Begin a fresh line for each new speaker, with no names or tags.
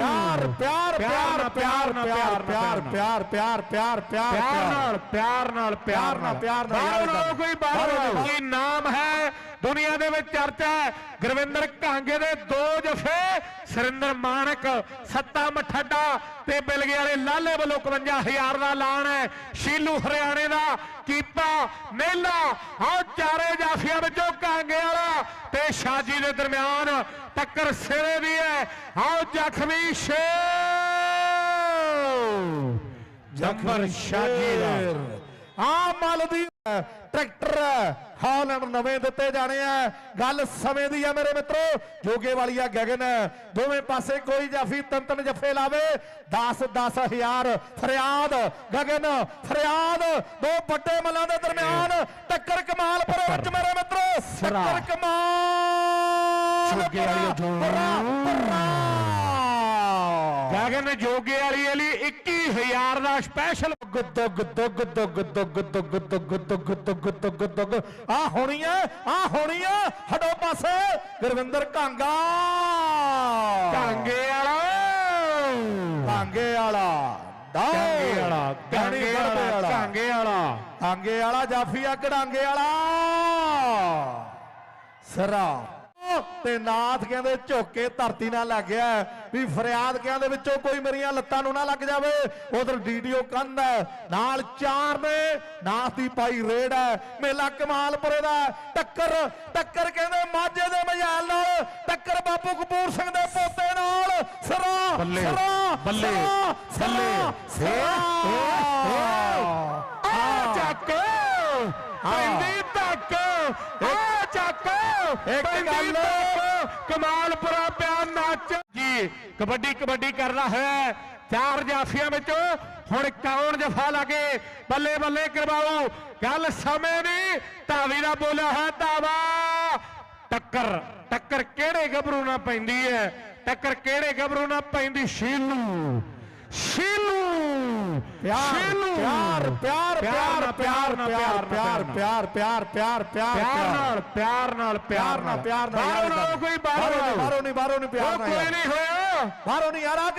ਪਿਆਰ ਪਿਆਰ ਪਿਆਰ ਪਿਆਰ ਪਿਆਰ ਪਿਆਰ ਪਿਆਰ ਪਿਆਰ ਪਿਆਰ ਪਿਆਰ
ਨਾਲ ਪਿਆਰ ਨਾਲ ਪਿਆਰ ਨਾਲ
ਪਿਆਰ ਨਾਲ,
ਕੋਈ ਬਾਹਰੋਂ
ਬਾਹਰੋਂ ਨਾ।
ਕੀ ਨਾਮ ਹੈ? ਦੁਨੀਆ ਦੇ ਵਿੱਚ ਚਰਚਾ ਹੈ। ਗੁਰਵਿੰਦਰ ਕਾਂਗੇ ਦੇ ਦੋ ਜਫੇ ਸਰਿੰਦਰ ਮਾਨਕ ਸੱਤਾ ਮਠੱਡਾ ਤੇ ਬਿਲਗੇ ਵਾਲੇ ਲਾਲੇ ਵੱਲੋਂ 51000 ਦਾ ਐਲਾਨ ਹੈ। ਸ਼ੀਲੂ ਹਰਿਆਣੇ ਦਾ ਕੀਪਾ ਮੇਲਾ ਆਹ ਚਾਰੇ ਜਾਫੀਆਂ ਵਿੱਚੋਂ ਕਾਂਗੇ ਵਾਲਾ ਤੇ ਸ਼ਾਜੀ ਦੇ ਦਰਮਿਆਨ ਟੱਕਰ ਸਿਰੇ ਦੀ ਹੈ। ਆਹ ਜ਼ਖਮੀ ਸ਼ੇਰ। ਨੰਬਰ ਸ਼ਾਜੀ ਦਾ।
ਆ ਮਲ ਦੀ ਟਰੈਕਟਰ ਹਾਲੈਂਡ ਨਵੇਂ ਦਿੱਤੇ ਜਾਣੇ ਆ। ਗੱਲ ਸਮੇਂ ਦੀ ਆ ਮੇਰੇ ਮਿੱਤਰੋ ਜੋਗੇ ਵਾਲੀਆ ਗਗਨ ਦੋਵੇਂ ਪਾਸੇ ਕੋਈ ਜਾਫੀ ਤੰਤਨ ਜੱਫੇ ਲਾਵੇ। 10 10000 ਫਰਿਆਦ ਗਗਨ ਫਰਿਆਦ। ਦੋ ਵੱਡੇ ਮੱਲਾਂ ਦੇ ਦਰਮਿਆਨ ਟੱਕਰ ਕਮਾਲਪੁਰ ਵਿੱਚ ਮੇਰੇ ਮਿੱਤਰੋ। ਟੱਕਰ ਕਮਾਲ
ਜੋ। ਗਗਨ ਜੋਗੇ ਵਾਲੀ ਵਾਲੀ 21000 ਦਾ ਸਪੈਸ਼ਲ
ਦੁੱਗ ਦੁੱਗ ਦੁੱਗ ਦੁੱਗ ਦੁੱਗ ਦੁੱਗ ਦੁੱਗ ਦੁੱਗ ਦੁੱਗ ਦੁੱਗ ਆ ਹੋਣੀ ਆ ਆ ਹੋਣੀ ਆ ਹਟੋ ਪਾਸੇ ਗੁਰਵਿੰਦਰ ਕਾਂਗਾ
ਕਾਂਗੇ ਵਾਲਾ
ਕਾਂਗੇ ਵਾਲਾ ਡਾਓ।
ਕਾਂਗੇ ਵਾਲਾ
ਗਹਿਣੀ
ਕਾਂਗੇ
ਗੜਬੇ
ਵਾਲਾ ਕਾਂਗੇ ਵਾਲਾ
ਕਾਂਗੇ ਵਾਲਾ ਜਾਫੀਆ ਕਢਾਂਗੇ ਵਾਲਾ ਸਰਾ ਤੇ ਨਾਥ ਕਹਿੰਦੇ ਝੋਕੇ ਧਰਤੀ ਨਾਲ ਲੱਗ ਗਿਆ ਵੀ ਫਰਿਆਦ ਕਹਿੰਦੇ ਵਿੱਚੋਂ ਕੋਈ ਮੇਰੀਆਂ ਲੱਤਾਂ ਨੂੰ ਨਾ ਲੱਗ ਜਾਵੇ। ਉਧਰ ਡੀਡੀਓ ਕੰਧ ਹੈ। ਨਾਲ ਚਾਰ ਨੇ। ਨਾਥ ਦੀ ਪਾਈ ਰੇਡ ਹੈ। ਮੇਲਾ ਕਮਾਲਪੁਰੇ ਦਾ ਟੱਕਰ ਟੱਕਰ ਕਹਿੰਦੇ ਮਾਝੇ ਦੇ ਮਜਾਲ ਨਾਲ। ਟੱਕਰ ਬਾਪੂ ਕਪੂਰ ਸਿੰਘ ਦੇ ਪੋਤੇ ਨਾਲ। ਸਰਾ ਸਰਾ
ਬੱਲੇ, ਬੱਲੇ।
ਸਰਾ।
ਆ ਚੱਕ। ਪੈਂਦੀ
ਇੱਕ ਗੱਲ।
ਕਮਾਲਪੁਰਾ ਪਿਆ ਨੱਚ। ਜੀ ਕਬੱਡੀ ਕਬੱਡੀ ਕਰਦਾ ਹੈ। ਚਾਰ ਜਾਫੀਆਂ ਵਿੱਚੋਂ ਹੁਣ ਕੌਣ ਜਫਾ ਲਾਗੇ ਬੱਲੇ ਬੱਲੇ ਕਰਵਾਓ? ਗੱਲ ਸਮੇਂ ਦੀ ਧਾਵੀ ਦਾ ਬੋਲਿਆ ਹੈ ਧਾਵਾ। ਟੱਕਰ ਟੱਕਰ ਕਿਹੜੇ ਗੱਭਰੂ ਨਾਲ ਪੈਂਦੀ ਹੈ? ਟੱਕਰ ਕਿਹੜੇ ਗੱਭਰੂ ਨਾਲ ਪੈਂਦੀ? ਸ਼ੀਲੂ।
ਪਿਆਰ
ਸ਼ੀਲੂ
ਪਿਆਰ ਪਿਆਰ ਪਿਆਰ ਪਿਆਰ ਪਿਆਰ ਪਿਆਰ ਪਿਆਰ ਪਿਆਰ ਪਿਆਰ ਪਿਆਰ
ਪਿਆਰ ਨਾਲ। ਪਿਆਰ ਨਾਲ
ਪਿਆਰ ਨਾਲ ਪਿਆਰ ਨਾਲ
ਬਾਹਰੋਂ ਕੋਈ ਬਾਹਰੋਂ
ਬਾਹਰੋਂ ਨਹੀਂ ਬਾਹਰੋਂ ਨਹੀਂ ਪਿਆਰ ਨਾਲ
ਕੋਈ। ਨਹੀਂ ਹੋਇਆ।
ਬਾਹਰੋਂ ਨਹੀਂ ਯਾਰ ਆ